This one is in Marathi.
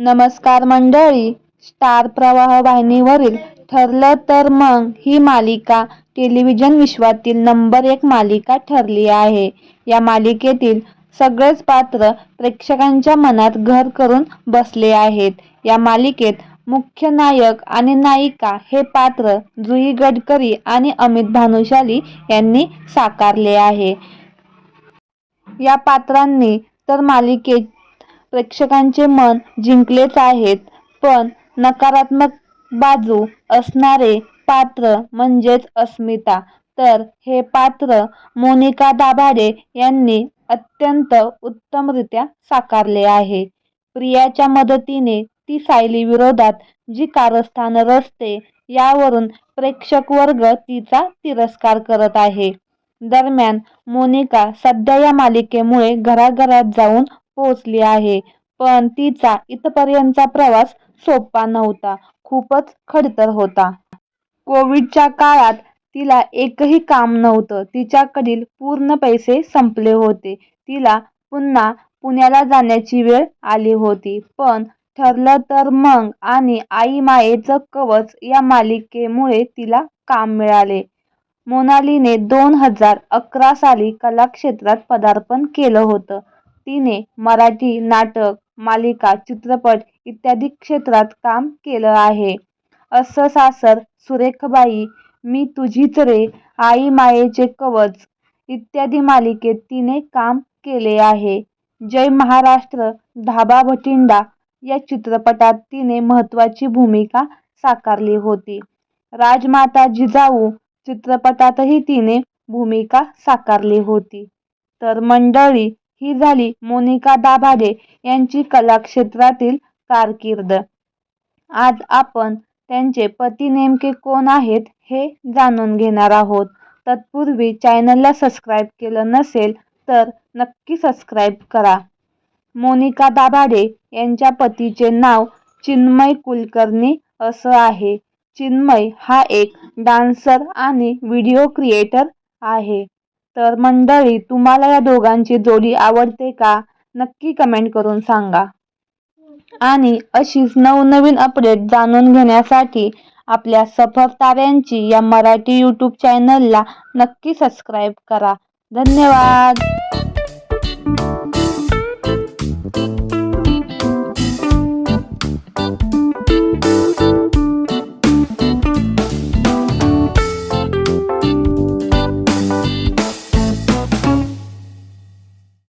नमस्कार मंडळी. स्टार प्रवाह वाहिनीवरील ठरलं तर मग ही मालिका टेलिव्हिजन विश्वातील नंबर एक मालिका ठरली आहे. या मालिकेतील सगळेच पात्र प्रेक्षकांच्या मनात घर करून बसले आहेत. या मालिकेत मुख्य नायक आणि नायिका हे पात्र जुई गडकरी आणि अमित भानुशाली यांनी साकारले आहे. या पात्रांनी तर मालिकेत प्रेक्षकांचे मन जिंकलेच आहेत पण नकारात्मक बाजू असणारे पात्र म्हणजेच अस्मिता. तर हे पात्र मोनिका दाभाडे यांनी अत्यंत उत्तमरित्या साकारले आहे. प्रियाच्या मदतीने ती सायली विरोधात जी कारस्थान रचते यावरून प्रेक्षक वर्ग तिचा तिरस्कार करत आहे. दरम्यान मोनिका सध्या या मालिकेमुळे घराघरात जाऊन पोहोचली आहे. पण तिचा इथपर्यंतचा प्रवास सोपा नव्हता. खूपच खडतर होता. कोविडच्या काळात तिला एकही काम नव्हतं. तिच्याकडील पूर्ण पैसे संपले होते. तिला पुन्हा पुण्याला जाण्याची वेळ आली होती. पण ठरलं तर मग आणि आई मायेचं कवच या मालिकेमुळे तिला काम मिळाले. मोनालीने दोन हजार अकरा साली कलाक्षेत्रात पदार्पण केलं होतं. तिने मराठी नाटक मालिका चित्रपट इत्यादी क्षेत्रात काम केलं आहे. असं सासर सुरेखबाई मी तुझीच रे आई मायेचे कवच इत्यादी मालिकेत तिने काम केले आहे. जय महाराष्ट्र धाबा भटिंडा या चित्रपटात तिने महत्त्वाची भूमिका साकारली होती. राजमाता जिजाऊ चित्रपटातही तिने भूमिका साकारली होती. तर मंडळी ही झाली मोनिका दाभाडे यांची कलाक्षेत्रातील कारकीर्द. आज आपण त्यांचे पती नेमके कोण आहेत हे जाणून घेणार आहोत. तत्पूर्वी चॅनलला सबस्क्राईब केलं नसेल तर नक्की सबस्क्राईब करा. मोनिका दाभाडे यांच्या पतीचे नाव चिन्मय कुलकर्णी असं आहे. चिन्मय हा एक डान्सर आणि व्हिडिओ क्रिएटर आहे. तर मंडळी तुम्हाला या दोघांची जोडी आवडते का? नक्की कमेंट करून सांगा. आणि अशीच नवनवीन अपडेट जाणून घेण्यासाठी आपल्या सफर ताऱ्यांची या मराठी यूट्यूब चॅनलला नक्की सबस्क्राईब करा. धन्यवाद!